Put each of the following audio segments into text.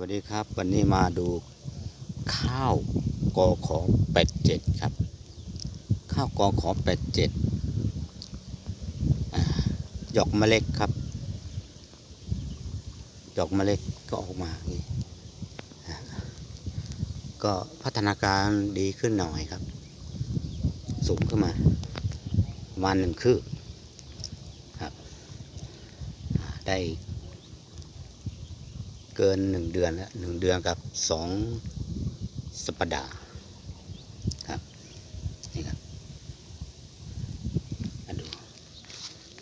วัสดีครับ วันนี้มาดูข้าวกอขอแปดเจ็ดครับ ข้าวกอขอแปดเจ็ดหยอกเมล็ดครับหยอกเมล็ดก็ออกมานี่ก็พัฒนาการดีขึ้นหน่อยครับ สูงขึ้นมาประมาณหนึ่งคืบครับได้ เกินหนึ่งเดือนแล้วหนึ่งเดือนกับสองสัปดาห์ครับนี่ครับมาดู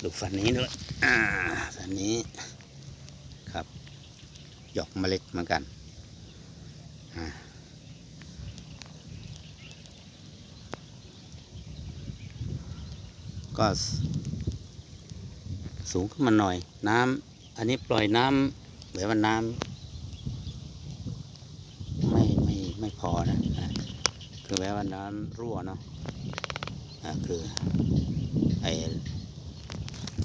ดูฝันนี้ด้วยอ่าฝันนี้ครับหยอกเมล็ดเหมือนกันอ่าก็สูงขึ้นมาหน่อยน้ำอันนี้ปล่อยน้ำ เหลือว่าน้ำไม่ไม่ไม่พอนะคือแม้ว่าน้ำรั่วเนาะะคือไอ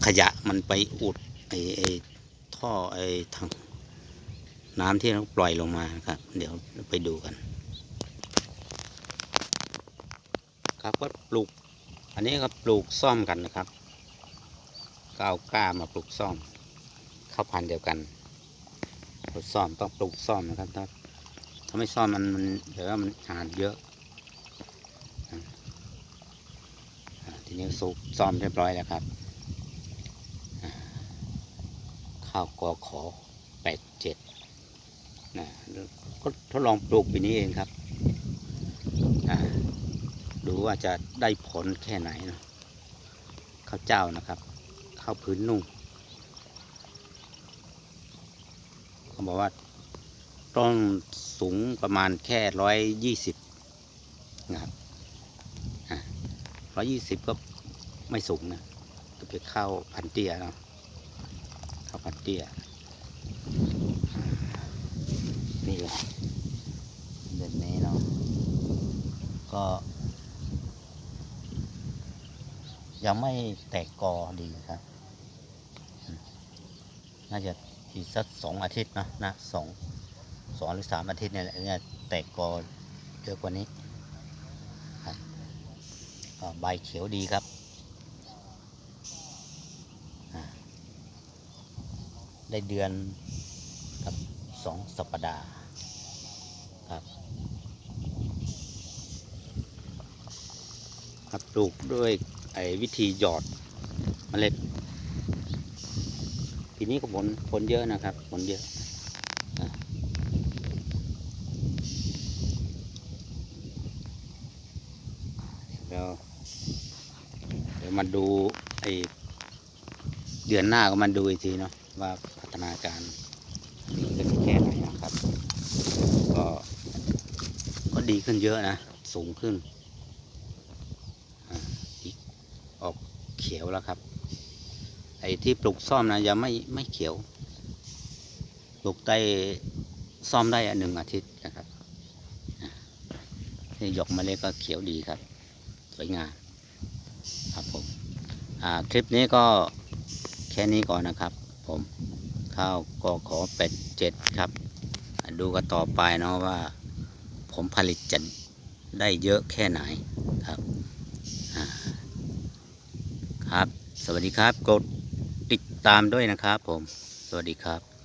ขยะมันไปอุดไอไอท่อไอทางน้ำที่เราปล่อยลงมาครับ เดี๋ยวไปดูกัน ครับก็ปลูก อันนี้ก็ปลูกซ่อมกันนะครับก็เอากล้ามาปลูกซ่อม เข้าพันธุ์เดียวกัน ซ่อมต้องปลูกซ่อมนะครับถ้าถ้าไม่ซ่อมมันมันเดี๋ยวมันหานเยอะทีนี้สูบซ่อมเรียบร้อยแล้วครับ ข้าวกอขอแปดเจ็ดนะก็ทดลองปลูกปีนี้เองครับดูว่าจะได้ผลแค่ไหนนะข้าวเจ้านะครับ ข้าวพื้นนุ่ง เขาบอกว่าต้องสูงประมาณแค่ร้อยยี่สิบนะครับร้อยยี่สิบก็ไม่สูงนะก็ไปเข้าพันเตียเนาะเข้าพันเตียนี่แหละเด่นนี้เนาะก็ยังไม่แตกกอดีครับ น่าจะ อีกสักสองอาทิตย์นะนะสองสองหรือสามอาทิตย์เนี่ยแหละเนี่ยแตกกอเยอะกว่านี้ใบเขียวดีครับ ได้เดือนกับสองสัปดาห์ครับครับปลูกด้วยไอ้วิธีหยอดเมล็ด ปีนี้ก็ผลผลเยอะนะครับผลเยอะเดี๋ยวเดี๋ยวมาดูไอเดือนหน้าก็มาดูอีกทีเนาะว่าพัฒนาการดีขึ้นแค่ไหนนะครับ ก็ก็ดีขึ้นเยอะนะ สูงขึ้นอีกออกเขียวแล้วครับ ไอ้ที่ปลูกซ่อมนะยังไม่ไม่เขียว ปลูกได้ซ่อมได้อันหนึ่งอาทิตย์นะครับอะนี่หยกมาเล็ดก็เขียวดีครับ สวยงามครับผมคลิปนี้ก็แค่นี้ก่อนนะครับ ผมข้าวกอขอเป็ดเจ็ดครับ ดูกันต่อไปเนาะว่า ผมผลิตจะได้เยอะแค่ไหนครับครับ สวัสดีครับกด ติดตามด้วยนะครับผม สวัสดีครับ